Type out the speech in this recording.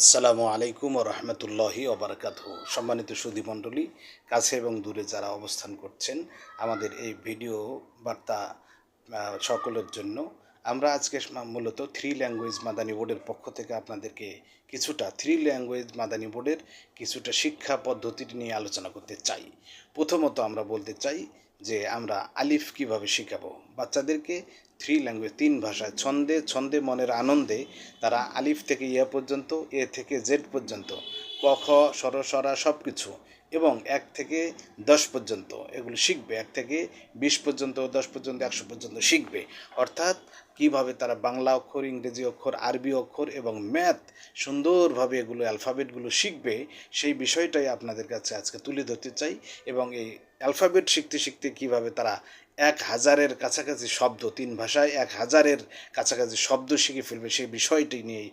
আসসালামু আলাইকুম রহমতুল্লাহি ওবরাকাত সম্মানিত সুধী মণ্ডলী, কাছে এবং দূরে যারা অবস্থান করছেন, আমাদের এই ভিডিও বার্তা সকলের জন্য। আমরা আজকে মূলত থ্রি ল্যাঙ্গুয়েজ মাদানী বোর্ডের পক্ষ থেকে আপনাদেরকে কিছুটা থ্রি ল্যাঙ্গুয়েজ মাদানী বোর্ডের কিছুটা শিক্ষা পদ্ধতি নিয়ে আলোচনা করতে চাই। প্রথমত আমরা বলতে চাই যে আমরা আলিফ কীভাবে শেখাবো? বাচ্চাদেরকে থ্রি ল্যাঙ্গুয়েজ তিন ভাষায়, ছন্দে ছন্দে মনের আনন্দে তারা আলিফ থেকে ইয়া পর্যন্ত, এ থেকে জেড পর্যন্ত খ সর সরা সব কিছু এবং এক থেকে দশ পর্যন্ত এগুলো শিখবে। এক থেকে বিশ পর্যন্ত, দশ পর্যন্ত, একশো পর্যন্ত শিখবে। অর্থাৎ কীভাবে তারা বাংলা অক্ষর, ইংরেজি অক্ষর, আরবি অক্ষর এবং ম্যাথ সুন্দরভাবে এগুলো, অ্যালফাবেটগুলো শিখবে, সেই বিষয়টাই আপনাদের কাছে আজকে তুলে ধরতে চাই। এবং এই অ্যালফাবেট শিখতে শিখতে কীভাবে তারা এক হাজারের কাছাকাছি শব্দ, তিন ভাষায় এক হাজারের কাছাকাছি শব্দ শিখে ফেলবে, সেই বিষয়টি নিয়েই